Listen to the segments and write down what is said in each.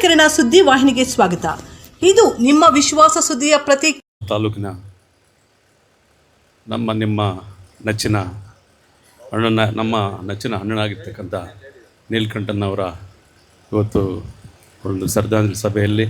ಕಿರಣ ಸುದ್ದಿ ವಾಹಿನಿಗೆ ಸ್ವಾಗತ. ಇದು ನಿಮ್ಮ ವಿಶ್ವಾಸ ಸುದ್ದಿಯ ಪ್ರತಿ ತಾಲೂಕಿನ ನಮ್ಮ ನಿಮ್ಮ ನೆಚ್ಚಿನ ಅಣ್ಣನ ನಮ್ಮ ನೆಚ್ಚಿನ ಅಣ್ಣನಾಗಿರ್ತಕ್ಕಂಥ ನೀಲ್ಕಂಠನವರ ಇವತ್ತು ಒಂದು ಶ್ರದ್ಧಾಂಜಲಿ ಸಭೆಯಲ್ಲಿ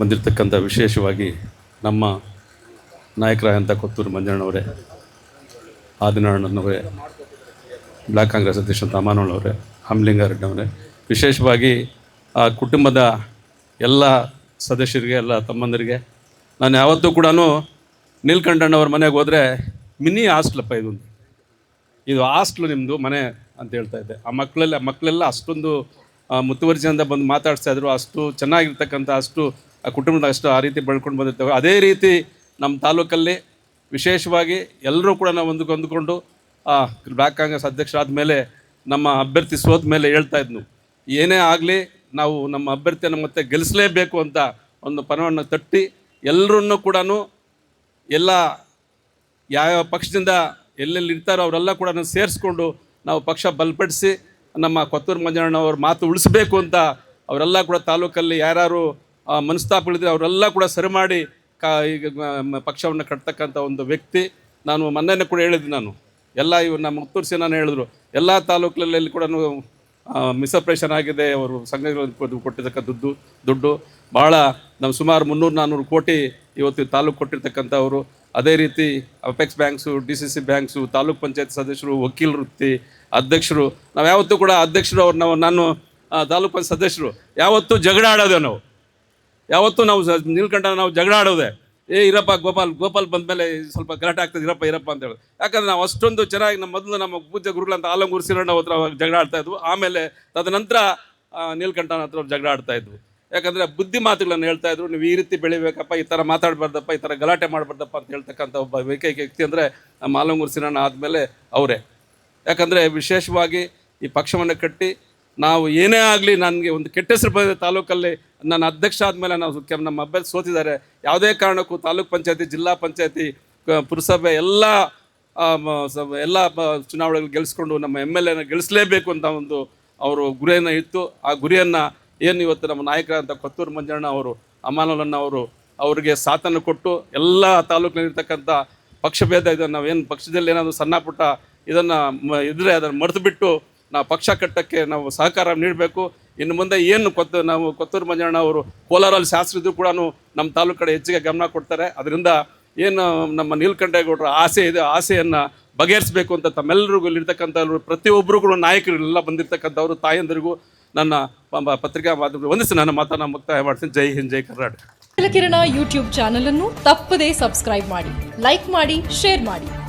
ಬಂದಿರತಕ್ಕಂಥ ವಿಶೇಷವಾಗಿ ನಮ್ಮ ನಾಯಕರಾದಂಥ ಕೊತ್ತೂರು ಮಂಜಣ್ಣವರೇ ಆದಿನಾರಾಯಣನವರೇ, ಬ್ಲಾಕ್ ಕಾಂಗ್ರೆಸ್ ಅಧ್ಯಕ್ಷ ಅಮಾನವರೇ ಹಮ್ಲಿಂಗಾರೆಡ್ಡವರೇ ವಿಶೇಷವಾಗಿ ಆ ಕುಟುಂಬದ ಎಲ್ಲ ಸದಸ್ಯರಿಗೆ, ಎಲ್ಲ ತಮ್ಮಂದರಿಗೆ, ನಾನು ಯಾವತ್ತೂ ಕೂಡ ನೀಲ್ಕಂಠಣ್ಣವ್ರ ಮನೆಗೆ ಹೋದರೆ ಮಿನಿ ಹಾಸ್ಟ್ಲಪ್ಪ ಇದೊಂದು ಇದು ಹಾಸ್ಟ್ಲು ನಿಮ್ಮದು ಮನೆ ಅಂತ ಹೇಳ್ತಾ ಇದ್ದೆ. ಆ ಮಕ್ಕಳೆಲ್ಲ ಮಕ್ಕಳೆಲ್ಲ ಅಷ್ಟೊಂದು ಮುತುವರ್ಜಿಯಿಂದ ಬಂದು ಮಾತಾಡ್ತಾ ಇದ್ರು, ಅಷ್ಟು ಚೆನ್ನಾಗಿರ್ತಕ್ಕಂಥ ಅಷ್ಟು ಆ ಕುಟುಂಬದ ಅಷ್ಟು ಆ ರೀತಿ ಬೆಳ್ಕೊಂಡು ಬಂದಿರ್ತವೆ. ಅದೇ ರೀತಿ ನಮ್ಮ ತಾಲೂಕಲ್ಲಿ ವಿಶೇಷವಾಗಿ ಎಲ್ಲರೂ ಕೂಡ ನಾವು ಒಂದು ಆ ಬ್ಲಾಕ್ ಕಾಂಗ್ರೆಸ್ ಅಧ್ಯಕ್ಷರಾದ ಮೇಲೆ ನಮ್ಮ ಅಭ್ಯರ್ಥಿ ಸೋತ ಮೇಲೆ ಹೇಳ್ತಾ ಇದ್ನು. ಏನೇ ಆಗಲಿ ನಾವು ನಮ್ಮ ಅಭ್ಯರ್ಥಿಯನ್ನು ಮತ್ತೆ ಗೆಲ್ಲಿಸಲೇಬೇಕು ಅಂತ ಒಂದು ಪರವನ್ನು ತಟ್ಟಿ ಎಲ್ಲರನ್ನೂ ಕೂಡ ಎಲ್ಲ ಯಾವ್ಯಾವ ಪಕ್ಷದಿಂದ ಎಲ್ಲೆಲ್ಲಿ ಇರ್ತಾರೋ ಅವರೆಲ್ಲ ಕೂಡ ಸೇರಿಸ್ಕೊಂಡು ನಾವು ಪಕ್ಷ ಬಲಪಡಿಸಿ ನಮ್ಮ ಕೊತ್ತೂರು ಮಂಜಣ್ಣವ್ರ ಮಾತು ಉಳಿಸಬೇಕು ಅಂತ ಅವರೆಲ್ಲ ಕೂಡ ತಾಲೂಕಲ್ಲಿ ಆ, ಮನಸ್ತಾಪಗಳಿದ್ರೆ ಅವರೆಲ್ಲ ಕೂಡ ಸರಿ ಮಾಡಿ ಕಾ ಈಗ ಪಕ್ಷವನ್ನು ಕಟ್ತಕ್ಕಂಥ ಒಂದು ವ್ಯಕ್ತಿ. ನಾನು ಮೊನ್ನೆನೇ ಕೂಡ ಹೇಳಿದ್ದೆ ನಾನು. ಎಲ್ಲ ಇವು ನಮ್ಮ ಮುತ್ತೂರು ಸೇನಾನ ಹೇಳಿದ್ರು. ಎಲ್ಲ ತಾಲೂಕಲ್ಲಿ ಕೂಡ ಮಿಸ್ಅಪ್ರೇಷನ್ ಆಗಿದೆ, ಅವರು ಸಂಘಗಳು ಕೊಟ್ಟಿರ್ತಕ್ಕಂಥ ದುಡ್ಡು ದುಡ್ಡು. ಭಾಳ ನಮ್ಮ ಸುಮಾರು ಮುನ್ನೂರು ನಾನ್ನೂರು ಕೋಟಿ ಇವತ್ತು ತಾಲೂಕು ಕೊಟ್ಟಿರ್ತಕ್ಕಂಥವರು. ಅದೇ ರೀತಿ apex banks D C C banks taluk panchayat ಸದಸ್ಯರು, ವಕೀಲ ವೃತ್ತಿ ಅಧ್ಯಕ್ಷರು. ನಾವು ಯಾವತ್ತೂ ಕೂಡ ಅಧ್ಯಕ್ಷರು ಅವ್ರು ನಾವು, ನಾನು ತಾಲೂಕು ಪಂಚಾಯತ್ ಸದಸ್ಯರು. ಯಾವತ್ತೂ ಜಗಳ ಆಡೋದೆ ನಾವು. ಯಾವತ್ತೂ ನಾವು ನಿಲ್ಕಂಡ ನಾವು ಜಗಳ ಆಡೋದೆ. ಏ ಇರಪ್ಪ, ಗೋಪಾಲ್ ಗೋಪಾಲ್ ಬಂದಮೇಲೆ ಸ್ವಲ್ಪ ಗಲಾಟೆ ಆಗ್ತದೆ, ಇರಪ್ಪ ಇರಪ್ಪ ಅಂತ ಹೇಳಿದ್ರು ಯಾಕಂದ್ರೆ ನಾವು ಅಷ್ಟೊಂದು ಚೆನ್ನಾಗಿ ನಮ್ಮ ಮೊದಲು ನಮ್ಮ ಪೂಜ್ಯ ಗುರುಗಳಂತ ಆಲಂಗೂರು ಸಿರಣ್ಣ ಹತ್ರ ಜಗಳ ಆಡ್ತಾ ಇದ್ವು. ಆಮೇಲೆ ತದನಂತರ ನೀಲ್ಕಂಠನ ಹತ್ರ ಜಗಳ ಆಡ್ತಾ ಇದ್ವು. ಯಾಕಂದ್ರೆ ಬುದ್ಧಿ ಮಾತುಗಳನ್ನು ಹೇಳ್ತಾ ಇದ್ರು, ನೀವು ಈ ರೀತಿ ಬೆಳಿಬೇಕಪ್ಪ, ಈ ಥರ ಮಾತಾಡಬಾರ್ದಪ್ಪ, ಈ ಥರ ಗಲಾಟೆ ಮಾಡಬಾರ್ದಪ್ಪ ಅಂತ ಹೇಳ್ತಕ್ಕಂಥ ಒಬ್ಬ ಏಕೈಕ ವ್ಯಕ್ತಿ ಅಂದರೆ ನಮ್ಮ ಆಲಂಗೂರು ಸಿರಣ್ಣ ಆದಮೇಲೆ ಅವರೇ. ಯಾಕಂದರೆ ವಿಶೇಷವಾಗಿ ಈ ಪಕ್ಷವನ್ನು ಕಟ್ಟಿ ನಾವು ಏನೇ ಆಗಲಿ ನನಗೆ ಒಂದು ಕೆಟ್ಟ ಹೆಸರು ಬಂದಿದೆ ತಾಲೂಕಲ್ಲಿ, ನನ್ನ ಅಧ್ಯಕ್ಷ ಆದಮೇಲೆ ನಾವು ನಮ್ಮ ಅಭ್ಯರ್ಥಿ ಸೋತಿದ್ದಾರೆ. ಯಾವುದೇ ಕಾರಣಕ್ಕೂ ತಾಲೂಕು ಪಂಚಾಯತಿ, ಜಿಲ್ಲಾ ಪಂಚಾಯತಿ ಪುರಸಭೆ ಎಲ್ಲ ಎಲ್ಲ ಚುನಾವಣೆಗಳು ಗೆಲ್ಲಿಸ್ಕೊಂಡು ನಮ್ಮ ಎಂ ಎಲ್ ಎನ ಗೆಲ್ಲಿಸಲೇಬೇಕು ಅಂತ ಒಂದು ಅವರು ಗುರಿಯನ್ನು ಇತ್ತು ಆ ಗುರಿಯನ್ನು ಏನು ಇವತ್ತು ನಮ್ಮ ನಾಯಕರಾದಂಥ ಕೊತ್ತೂರು ಮಂಜಣ್ಣ ಅವರು ಅಮಾನವನ್ನ ಅವರು ಅವರಿಗೆ ಸಾಥನ್ನು ಕೊಟ್ಟು, ಎಲ್ಲ ತಾಲೂಕಿನಲ್ಲಿರ್ತಕ್ಕಂಥ ಪಕ್ಷಭೇದ ಇದನ್ನು ಏನು ಪಕ್ಷದಲ್ಲಿ ಏನಾದರೂ ಸಣ್ಣ ಪುಟ್ಟ ಇದನ್ನು ಇದ್ದರೆ ಅದನ್ನು ಮರೆತು ಬಿಟ್ಟು ನಾವು ಪಕ್ಷ ಕಟ್ಟಕ್ಕೆ ನಾವು ಸಹಕಾರ ನೀಡಬೇಕು. ಇನ್ನು ಮುಂದೆ ಏನು ಕೊತ್ತ ನಾವು ಕೊತ್ತೂರು ಮಂಜಣ್ಣ ಅವರು ಕೋಲಾರಲ್ಲಿ ಶಾಸ್ತ್ರಿದ್ರು ಕೂಡ ನಮ್ಮ ತಾಲೂಕು ಕಡೆ ಹೆಚ್ಚಿಗೆ ಗಮನ ಕೊಡ್ತಾರೆ. ಅದರಿಂದ ಏನು ನಮ್ಮ ನೀಲಕಂಠೇಗೌಡರ ಆಸೆ ಇದೆ, ಆಸೆಯನ್ನು ಬಗೆಹರಿಸಬೇಕು ಅಂತ ತಮ್ಮೆಲ್ಲರಿಗೂ ಇಲ್ಲಿರ್ತಕ್ಕಂಥವ್ರು ಪ್ರತಿಯೊಬ್ಬರು ಕೂಡ ನಾಯಕರು ಎಲ್ಲ ಬಂದಿರತಕ್ಕಂಥವ್ರು, ತಾಯಂದರಿಗೂ ನನ್ನ ಪತ್ರಿಕಾ ಮಾಧ್ಯಮ ಒಂದಿಸಿ ನನ್ನ ಮಾತನ್ನು ಮುಕ್ತಾಯ ಮಾಡ್ತೀನಿ. ಜೈ ಹಿಂದ್, ಜೈ ಕರ್ನಾಟಕ. ಕಿರಣ ಯೂಟ್ಯೂಬ್ ಚಾನಲ್ ಅನ್ನು ತಪ್ಪದೇ ಸಬ್ಸ್ಕ್ರೈಬ್ ಮಾಡಿ, ಲೈಕ್ ಮಾಡಿ, ಶೇರ್ ಮಾಡಿ.